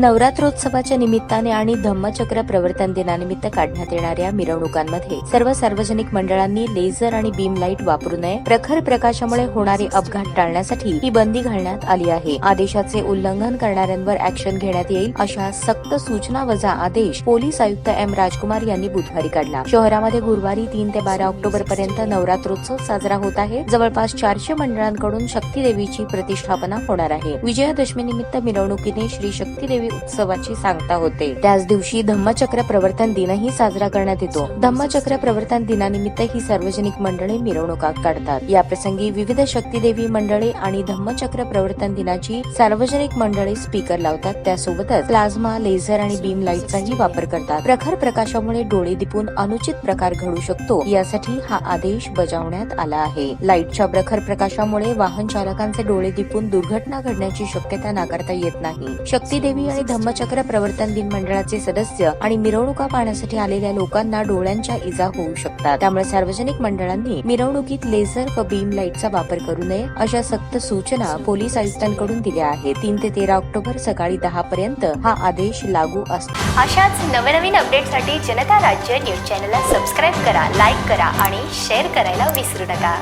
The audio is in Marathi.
नवरात्रोत्सवाच्या निमित्ताने आणि धम्मचक्र प्रवर्तन दिनानिमित्त काढण्यात येणाऱ्या मिरवणुकांमध्ये सर्व सार्वजनिक मंडळांनी लेझर आणि बीम लाइट वापरू नये. प्रखर प्रकाशामुळे होणारे अपघात टाळण्यासाठी ही बंदी घालण्यात आली आहे. आदेशाचे उल्लंघन करणाऱ्यांवर ऍक्शन घेण्यात येईल अशा सक्त सूचना वजा आदेश पोलीस आयुक्त एम राजकुमार यांनी बुधवारी काढला. शहरामध्ये गुरुवारी तीन ते बारा ऑक्टोबर पर्यंत नवरात्रोत्सव साजरा होत आहे. जवळपास चारशे मंडळांकडून शक्ती देवीची प्रतिष्ठापना होणार आहे. विजयादशमी निमित्त मिरवणुकीने श्री शक्ती देवी उत्सवाची सांगता होते. त्याच दिवशी धम्मचक्र प्रवर्तन दिनही साजरा करण्यात येतो. धम्मचक्र प्रवर्तन दिनानिमित्त ही सार्वजनिक मंडळे मिरवणुका काढतात. या प्रसंगी विविध शक्तीदेवी मंडळे आणि धम्मचक्र प्रवर्तन दिनाची सार्वजनिक मंडळे स्पीकर लावतात. त्यासोबतच प्लाझ्मा लेझर आणि बीम लाईटचाही वापर करतात. प्रखर प्रकाशामुळे डोळे दिपून अनुचित प्रकार घडू शकतो. यासाठी हा आदेश बजावण्यात आला आहे. लाईटच्या प्रखर प्रकाशामुळे वाहन चालकांचे डोळे दिपून दुर्घटना घडण्याची शक्यता नाकारता येत नाही. शक्तीदेवी आणि आणि धम्मचक्र प्रवर्तन दिन मंडळाचे सदस्य आणि मिरवणुका पाहण्यासाठी आलेल्या लोकांना डोळ्यांच्या इजा होऊ शकतात. त्यामुळे सार्वजनिक मंडळांनी मिरवणुकीत लेझर व बीम लाईटचा वापर करू नये अशा सक्त सूचना पोलीस आयुक्तांकडून दिल्या आहेत. तीन ते तेरा ऑक्टोबर सकाळी दहा पर्यंत हा आदेश लागू असतो. अशाच नवनवीन अपडेटसाठी जनता राज्य न्यूज चॅनलला सबस्क्राईब करा लाईक करा आणि शेअर करायला विसरू नका.